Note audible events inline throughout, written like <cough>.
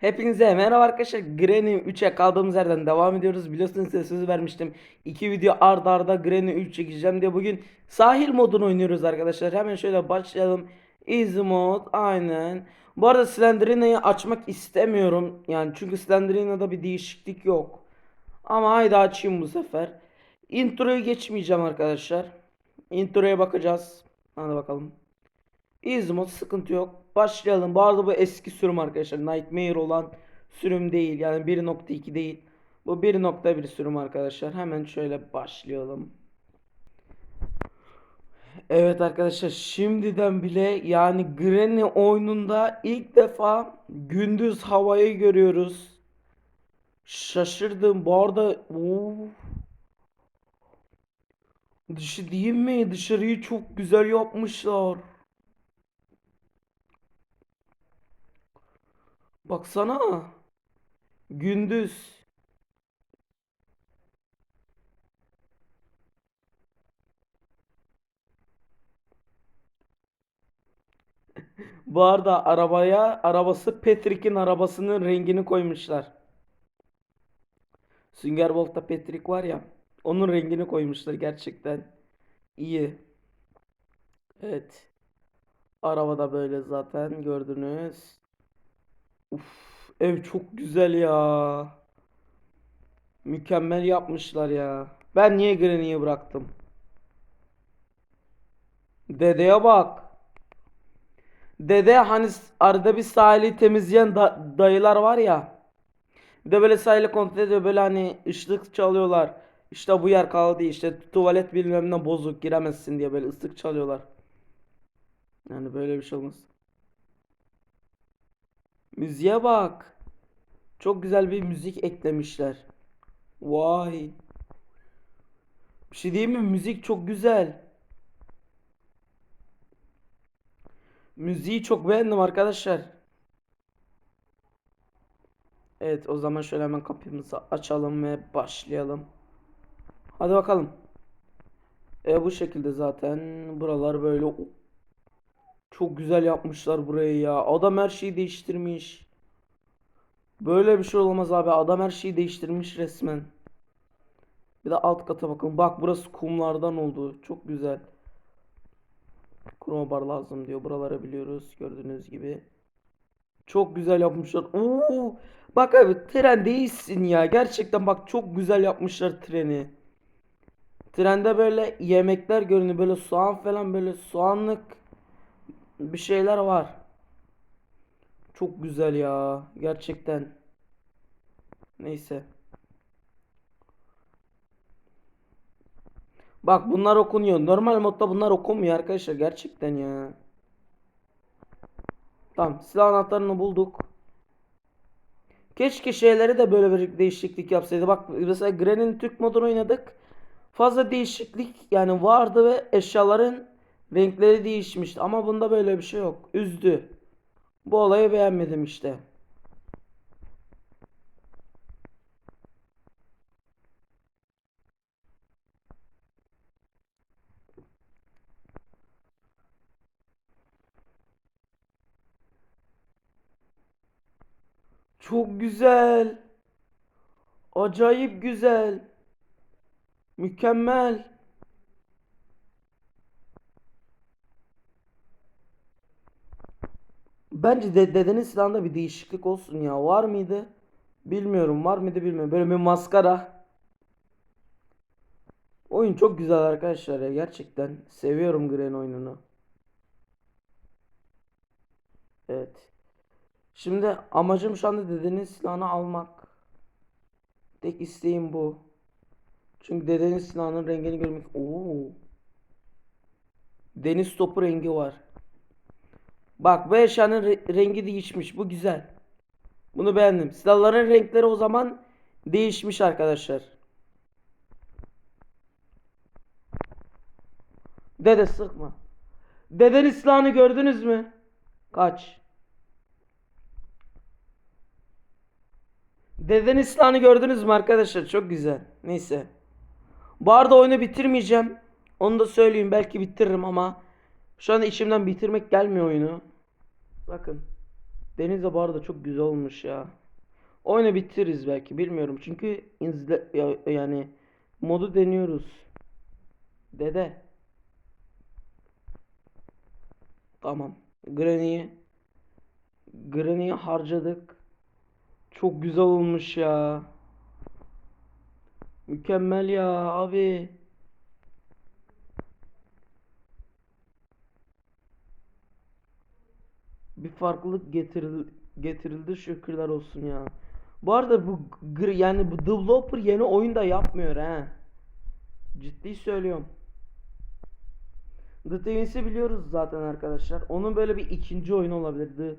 Hepinize merhaba arkadaşlar. Granny 3'e kaldığımız yerden devam ediyoruz. Biliyorsunuz size söz vermiştim. 2 video ard arda Granny 3 çekeceğim diye bugün sahil modunu oynuyoruz arkadaşlar. Hemen şöyle başlayalım. Easy mod aynen. Bu arada Slenderina'yı açmak istemiyorum. Yani çünkü Slenderina'da bir değişiklik yok. Ama haydi açayım bu sefer. Introyu geçmeyeceğim arkadaşlar. Introya bakacağız. Hadi bakalım. Easy mod sıkıntı yok. Başlayalım. Bu arada bu eski sürüm arkadaşlar. Nightmare olan sürüm değil. Yani 1.2 değil. Bu 1.1 sürüm arkadaşlar. Hemen şöyle başlayalım. Evet arkadaşlar şimdiden bile yani Granny oyununda ilk defa gündüz havayı görüyoruz. Şaşırdım. Bu arada Oo. Dışı değil mi? Dışarıyı çok güzel yapmışlar. Baksana. Gündüz. Bu arada arabaya arabası Patrick'in arabasının rengini koymuşlar. Sünger Bob'ta Patrick var ya. Onun rengini koymuşlar gerçekten. iyi. Evet. Arabada böyle zaten gördünüz. Uf, ev çok güzel ya. Mükemmel yapmışlar ya. Ben niye Granny'yi bıraktım? Dedeye bak. Dede hani arada bir sahili temizleyen da- dayılar var ya. Bir de böyle sahili kontrol ediyor böyle hani ışık çalıyorlar. İşte bu yer kaldı işte tuvalet bilmem ne bozuk giremezsin diye böyle ıslık çalıyorlar. Yani böyle bir şey olmaz. Müziğe bak. Çok güzel bir müzik eklemişler. Vay. Bir şey diyeyim mi? Müzik çok güzel. Müziği çok beğendim arkadaşlar. Evet o zaman şöyle hemen kapımızı açalım ve başlayalım. Hadi bakalım. E bu şekilde zaten buralar böyle çok güzel yapmışlar burayı ya. Adam her şeyi değiştirmiş. Böyle bir şey olamaz abi. Adam her şeyi değiştirmiş resmen. Bir de alt kata bakın. Bak burası kumlardan oldu. Çok güzel. Crowbar lazım diyor. Buraları biliyoruz. Gördüğünüz gibi. Çok güzel yapmışlar. Oo! Bak abi tren değilsin ya. Gerçekten bak çok güzel yapmışlar treni. Trende böyle yemekler görünüyor. Böyle soğan falan böyle soğanlık bir şeyler var. Çok güzel ya. Gerçekten. Neyse. Bak bunlar okunuyor. Normal modda bunlar okunmuyor arkadaşlar. Gerçekten ya. Tamam. Silah anahtarını bulduk. Keşke şeyleri de böyle bir değişiklik yapsaydı. Bak mesela Granny'nin Türk modunu oynadık. Fazla değişiklik yani vardı ve eşyaların renkleri değişmişti. Ama bunda böyle bir şey yok. Üzdü. Bu olayı beğenmedim işte. Çok güzel. Acayip güzel. Mükemmel. Bence de dedenin silahında bir değişiklik olsun ya. Var mıydı? Bilmiyorum. Var mıydı bilmiyorum. Böyle bir maskara. Oyun çok güzel arkadaşlar ya. Gerçekten seviyorum Gren oyununu. Evet. Şimdi amacım şu anda dedenin silahını almak. Tek isteğim bu. Çünkü dedenin silahının rengini görmek. Oo. Deniz topu rengi var. Bak bu eşyanın re- rengi değişmiş. Bu güzel. Bunu beğendim. Silahların renkleri o zaman değişmiş arkadaşlar. Dede sıkma. Dedenin silahını gördünüz mü? Kaç. Dedenin silahını gördünüz mü arkadaşlar? Çok güzel. Neyse. Bu arada oyunu bitirmeyeceğim. Onu da söyleyeyim. Belki bitiririm ama şu anda içimden bitirmek gelmiyor oyunu. Bakın. Deniz de bu arada çok güzel olmuş ya. Oyunu bitiririz belki bilmiyorum. Çünkü izle ya- yani modu deniyoruz. Dede. Tamam. Granny'yi Granny'yi harcadık. Çok güzel olmuş ya. Mükemmel ya abi. Bir farklılık getirildi, getirildi şükürler olsun ya. Bu arada bu yani bu developer yeni oyunda yapmıyor ha. Ciddi söylüyorum. The Teens'i biliyoruz zaten arkadaşlar. Onun böyle bir ikinci oyunu olabilir. The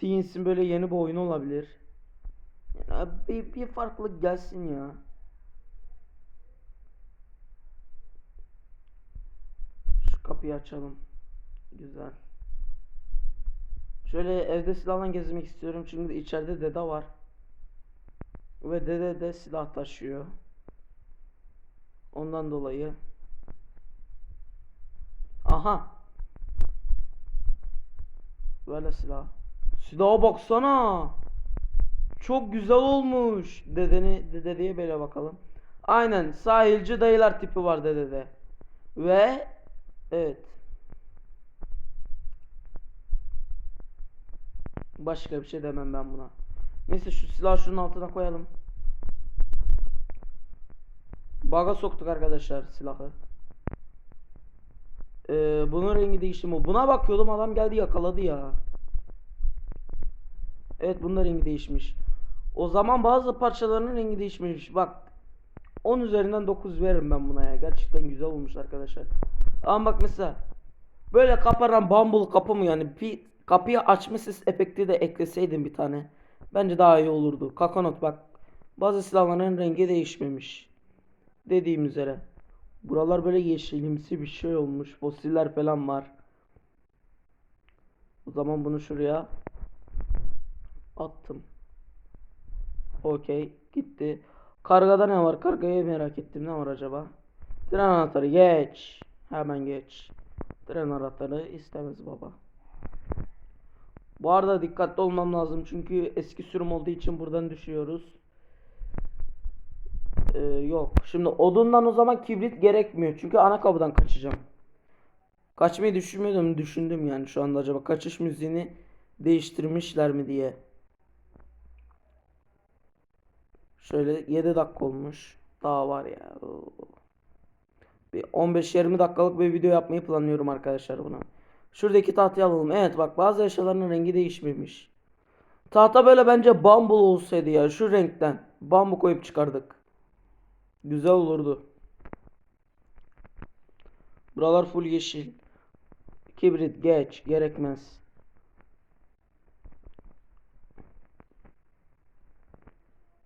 Teens'in böyle yeni bir oyunu olabilir. Yani bir, bir farklılık gelsin ya. Şu kapıyı açalım. Güzel. Şöyle evde silahla gezmek istiyorum çünkü içeride dede var. Ve dede de silah taşıyor. Ondan dolayı. Aha. Böyle silah. Silaha baksana. Çok güzel olmuş. Dedeni dede diye böyle bakalım. Aynen sahilci dayılar tipi var dedede. Ve evet. Başka bir şey demem ben buna. Neyse şu silahı şunun altına koyalım. Baga soktuk arkadaşlar silahı. Ee, bunun rengi değişti mi? Buna bakıyordum adam geldi yakaladı ya. Evet bunun rengi değişmiş. O zaman bazı parçalarının rengi değişmiş. Bak 10 üzerinden 9 veririm ben buna ya. Gerçekten güzel olmuş arkadaşlar. Ama bak mesela böyle kaparan bumble kapı mı yani bir kapıyı açma ses efekti de ekleseydim bir tane. Bence daha iyi olurdu. Kakanot bak. Bazı silahların rengi değişmemiş. Dediğim üzere. Buralar böyle yeşilimsi bir şey olmuş. Fosiller falan var. O zaman bunu şuraya attım. Okey. Gitti. Kargada ne var? Kargayı merak ettim. Ne var acaba? Tren anahtarı. Geç. Hemen geç. Tren anahtarı istemez baba. Bu arada dikkatli olmam lazım. Çünkü eski sürüm olduğu için buradan düşüyoruz. Ee, yok. Şimdi odundan o zaman kibrit gerekmiyor. Çünkü ana kapıdan kaçacağım. Kaçmayı düşünmüyordum. Düşündüm yani şu anda acaba kaçış müziğini değiştirmişler mi diye. Şöyle 7 dakika olmuş. Daha var ya. Bir 15-20 dakikalık bir video yapmayı planlıyorum arkadaşlar buna. Şuradaki tahtayı alalım. Evet bak bazı eşyaların rengi değişmemiş. Tahta böyle bence bambu olsaydı ya şu renkten. Bambu koyup çıkardık. Güzel olurdu. Buralar full yeşil. Kibrit geç gerekmez.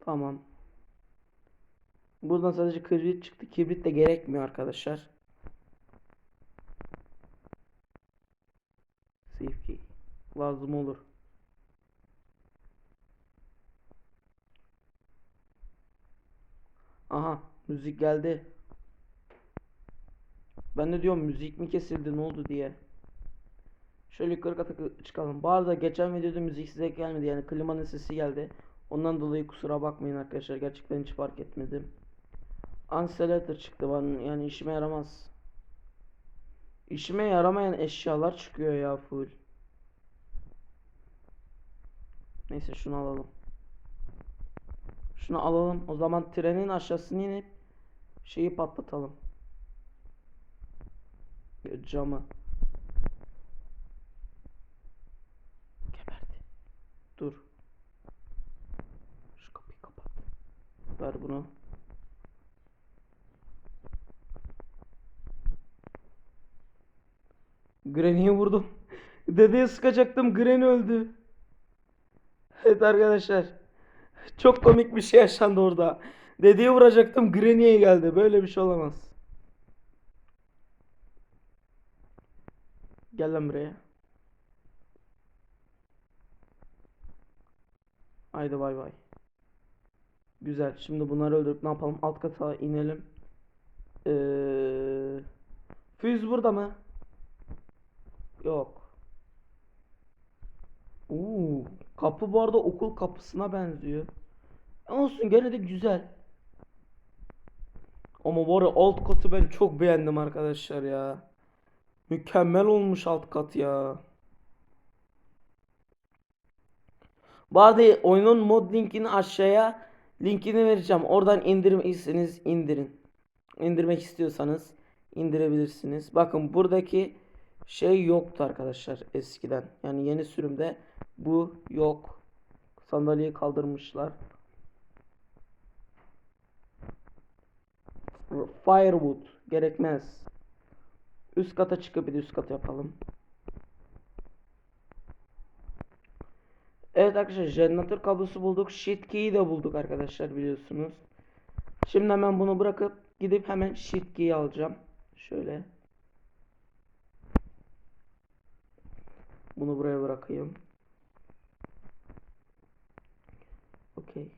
Tamam. Buradan sadece kibrit çıktı. Kibrit de gerekmiyor arkadaşlar. Lazım olur. Aha müzik geldi. Ben de diyorum müzik mi kesildi ne oldu diye. Şöyle yukarı kata çıkalım. Bu arada geçen videoda müzik size gelmedi yani klimanın sesi geldi. Ondan dolayı kusura bakmayın arkadaşlar gerçekten hiç fark etmedim. Anselator çıktı bana yani işime yaramaz. İşime yaramayan eşyalar çıkıyor ya full. Neyse şunu alalım. Şunu alalım. O zaman trenin aşağısına inip şeyi patlatalım. Camı. Geberdi. Dur. Şu kapıyı kapat. Ver bunu. Granny'yi vurdum. <laughs> Dedeye sıkacaktım. Granny öldü. Evet arkadaşlar. Çok komik bir şey yaşandı orada. Dedeye vuracaktım. Granny'ye geldi. Böyle bir şey olamaz. Gel lan buraya. Haydi bay bay. Güzel. Şimdi bunları öldürüp ne yapalım? Alt kata inelim. Ee, Füz burada mı? Yok. Uuu. Kapı bu arada okul kapısına benziyor. Olsun gene de güzel. Ama bu arada alt katı ben çok beğendim arkadaşlar ya. Mükemmel olmuş alt kat ya. Bu arada oyunun mod linkini aşağıya linkini vereceğim. Oradan indirmeyseniz indirin. İndirmek istiyorsanız indirebilirsiniz. Bakın buradaki şey yoktu arkadaşlar eskiden. Yani yeni sürümde bu yok. Sandalyeyi kaldırmışlar. Firewood gerekmez. Üst kata çıkıp bir de üst kat yapalım. Evet arkadaşlar jeneratör kablosu bulduk. Sheet key'i de bulduk arkadaşlar biliyorsunuz. Şimdi hemen bunu bırakıp gidip hemen sheet key'i alacağım. Şöyle. Bunu buraya bırakayım. Okey.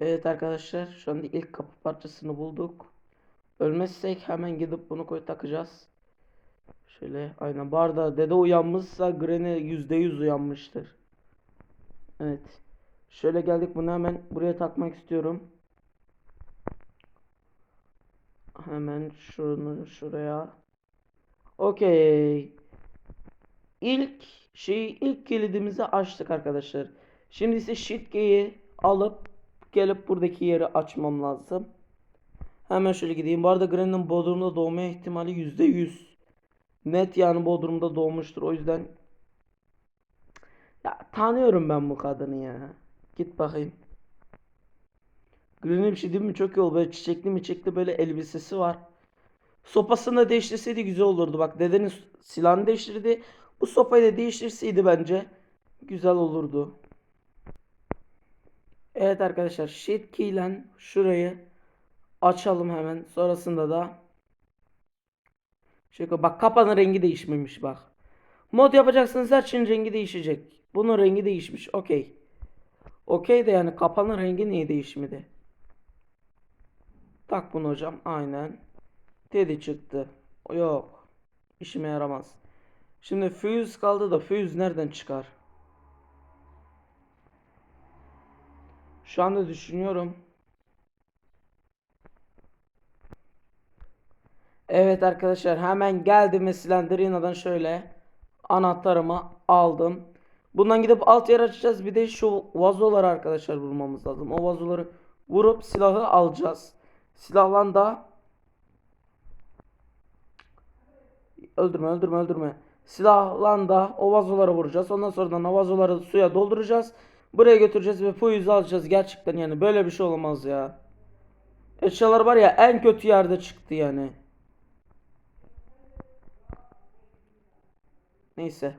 Evet arkadaşlar şu anda ilk kapı parçasını bulduk. Ölmezsek hemen gidip bunu koy takacağız. Şöyle aynen. Bu arada dede uyanmışsa Granny %100 uyanmıştır. Evet. Şöyle geldik bunu hemen buraya takmak istiyorum. Hemen şunu şuraya. Okey. İlk şeyi ilk kilidimizi açtık arkadaşlar. Şimdi ise shift key'i alıp gelip buradaki yeri açmam lazım. Hemen şöyle gideyim. Bu arada Granny'nin Bodrum'da doğma ihtimali %100. Net yani Bodrum'da doğmuştur. O yüzden ya tanıyorum ben bu kadını ya. Git bakayım. Granny bir şey değil mi? Çok iyi oldu. Böyle çiçekli miçekli böyle elbisesi var. Sopasını da değiştirseydi güzel olurdu. Bak dedenin silahını değiştirdi. Bu sopayı da değiştirseydi bence güzel olurdu. Evet arkadaşlar shift ile şurayı açalım hemen. Sonrasında da şöyle bak kapanın rengi değişmemiş bak. Mod yapacaksınız her şeyin rengi değişecek. Bunun rengi değişmiş. Okey. Okey de yani kapanın rengi niye değişmedi? Tak bunu hocam. Aynen. Dedi çıktı. Yok. İşime yaramaz. Şimdi fuse kaldı da fuse nereden çıkar? Şu anda düşünüyorum. Evet arkadaşlar hemen geldim ve Slenderino'dan şöyle anahtarımı aldım. Bundan gidip alt yer açacağız. Bir de şu vazoları arkadaşlar bulmamız lazım. O vazoları vurup silahı alacağız. Silahlan da öldürme öldürme öldürme. Silahlan da o vazoları vuracağız. Ondan sonra da o vazoları suya dolduracağız. Buraya götüreceğiz ve fuse'u alacağız. Gerçekten yani böyle bir şey olamaz ya. Eşyalar var ya en kötü yerde çıktı yani. Neyse.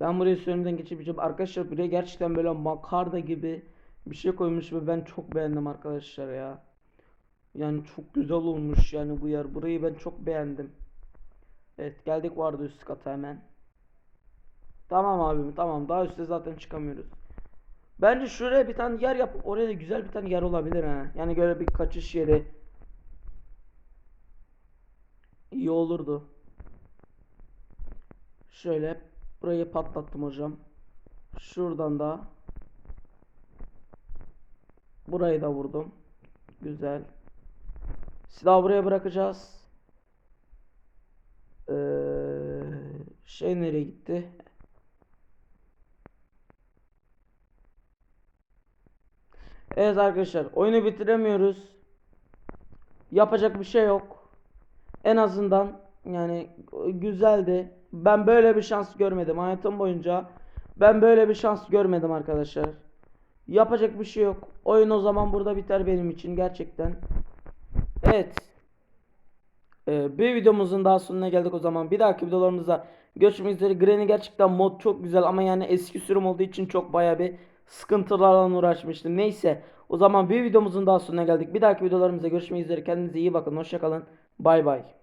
Ben buraya sürümden geçebileceğim. Arkadaşlar buraya gerçekten böyle makarna gibi bir şey koymuş ve ben çok beğendim arkadaşlar ya. Yani çok güzel olmuş yani bu yer. Burayı ben çok beğendim. Evet geldik vardı üst kata hemen. Tamam abim tamam daha üstte zaten çıkamıyoruz. Bence şuraya bir tane yer yapıp oraya da güzel bir tane yer olabilir ha. Yani böyle bir kaçış yeri. İyi olurdu. Şöyle burayı patlattım hocam. Şuradan da burayı da vurdum. Güzel. Silahı buraya bırakacağız. Ee, şey nereye gitti? Evet arkadaşlar oyunu bitiremiyoruz. Yapacak bir şey yok. En azından yani güzeldi. Ben böyle bir şans görmedim hayatım boyunca. Ben böyle bir şans görmedim arkadaşlar. Yapacak bir şey yok. Oyun o zaman burada biter benim için gerçekten. Evet. Ee, bir videomuzun daha sonuna geldik o zaman. Bir dahaki videolarımızda görüşmek üzere. Granny gerçekten mod çok güzel ama yani eski sürüm olduğu için çok baya bir sıkıntılarla uğraşmıştım. Neyse. O zaman bir videomuzun daha sonuna geldik. Bir dahaki videolarımızda görüşmek üzere. Kendinize iyi bakın. Hoşçakalın. Bay bay.